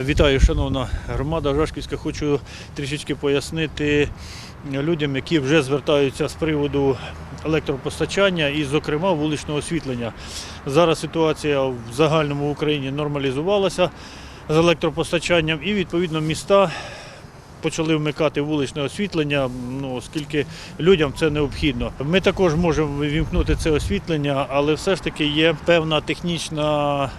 Вітаю, шановна громада Жашківська. Хочу трішечки пояснити людям, які вже звертаються з приводу електропостачання і, зокрема, вуличного освітлення. Зараз ситуація в загальному Україні нормалізувалася з електропостачанням, і відповідно міста почали вмикати вуличне освітлення, ну, оскільки людям це необхідно. Ми також можемо вімкнути це освітлення, але все ж таки є певна технічна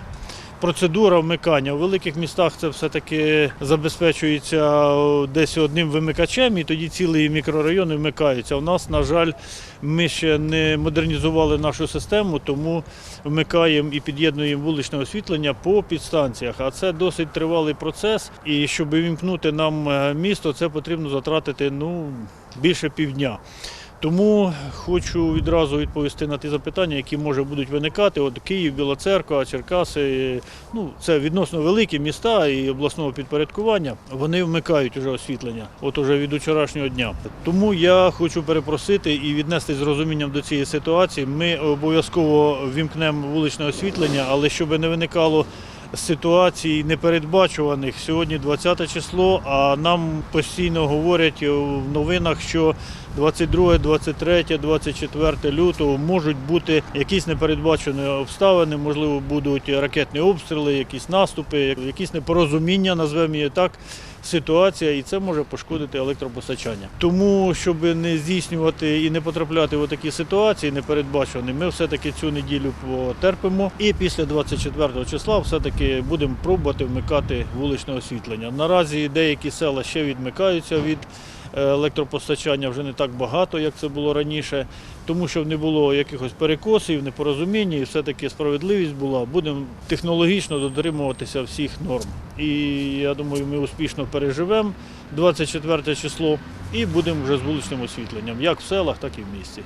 процедура вмикання. У великих містах це все-таки забезпечується десь одним вимикачем, і тоді цілі мікрорайони вмикаються. У нас, на жаль, ми ще не модернізували нашу систему, тому вмикаємо і під'єднуємо вуличне освітлення по підстанціях. А це досить тривалий процес. І щоб вімкнути нам е, місто, це потрібно затратити ну, більше півдня. Тому хочу відразу відповісти на ті запитання, які може будуть виникати. От Київ, Біла Церква, Черкаси, ну це відносно великі міста і обласного підпорядкування. Вони вмикають уже освітлення, от уже від вчорашнього дня. Тому я хочу перепросити і віднести з розумінням до цієї ситуації. Ми обов'язково вімкнемо вуличне освітлення, але щоб не виникало ситуацій непередбачуваних. Сьогодні 20 число, а нам постійно говорять в новинах, що 22, 23, 24 лютого можуть бути якісь непередбачені обставини, можливо, будуть ракетні обстріли, якісь наступи, якісь непорозуміння, назвемо її так. Ситуація, і це може пошкодити електропостачання. Тому, щоб не здійснювати і не потрапляти в такі ситуації непередбачені, ми все-таки цю неділю потерпимо. І після 24 числа все-таки будемо пробувати вмикати вуличне освітлення. Наразі деякі села ще відмикаються від електропостачання вже не так багато, як це було раніше, тому що не було якихось перекосів, непорозумінь, і все-таки справедливість була. Будемо технологічно дотримуватися всіх норм. І я думаю, ми успішно переживемо 24 число і будемо вже з вуличним освітленням, як в селах, так і в місті.